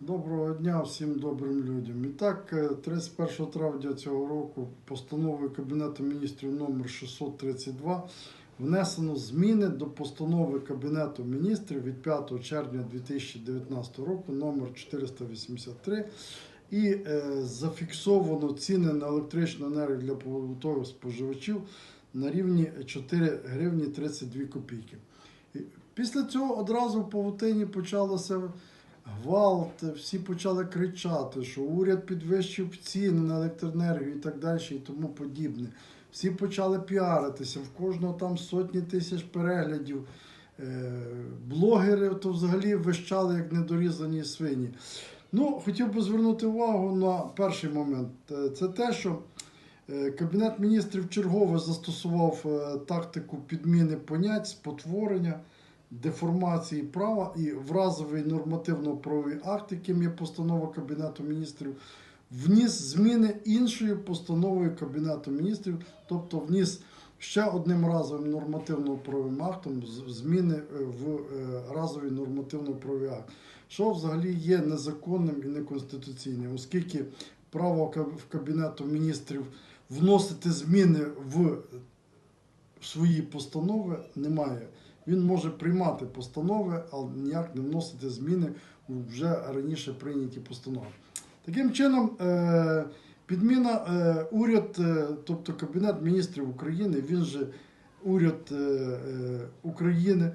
Доброго дня всім добрим людям. І так, е, 31 травня цього року постановою Кабінету міністрів номер 632 внесено зміни до постанови Кабінету міністрів від 5 червня 2019 року номер 483 і е, зафіксовано ціни на електричну енергію для побутових споживачів на рівні 4 гривні 32 копійки. Після цього одразу в павутині почалося гвалт, всі почали кричати, що уряд підвищив ціни на електроенергію і так далі, і тому подібне. Всі почали піаритися, в кожного там сотні тисяч переглядів. Е, Блогери то взагалі вищали як недорізані свині. Ну, хотів би звернути увагу на перший момент. Е, Це те, що е, Кабінет міністрів чергово застосував тактику підміни понять, спотворення, деформації права і вразовий нормативно-правовий акт, яким є постанова Кабінету міністрів, вніс зміни іншою постановою Кабінету міністрів, тобто вніс ще одним разовим нормативно-правовим актом зміни е, в е, разовий нормативно-правовий акт, що взагалі є незаконним і неконституційним, оскільки право в Кабінету міністрів вносити зміни в свої постанови немає. Він може приймати постанови, але ніяк не вносити зміни у вже раніше прийняті постанови. Таким чином, е, підміна е, уряд, е, тобто Кабінет міністрів України, він же уряд України,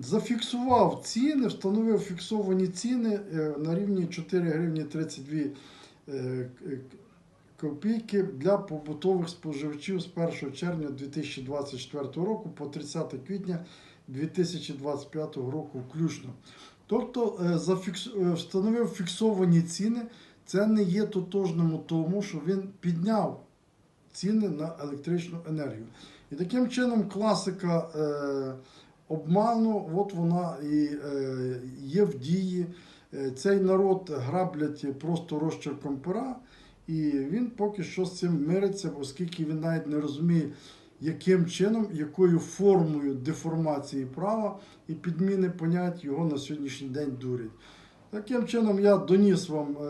зафіксував ціни, встановив фіксовані ціни на рівні 4 гривні 32 е, к- копійки для побутових споживачів з 1 червня 2024 року по 30 квітня 2025 року включно. Тобто е, е, встановив фіксовані ціни. Це не є тотожним тому, що він підняв ціни на електричну енергію. І таким чином класика е, обману, от вона і е, є в дії. Е, Цей народ граблять просто розчерком пера, і він поки що з цим мириться, оскільки він навіть не розуміє, яким чином, якою формою деформації права і підміни понять його на сьогоднішній день дурять. Таким чином, я доніс вам е,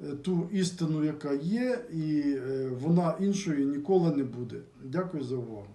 е, ту істину, яка є, і е, вона іншою ніколи не буде. Дякую за увагу.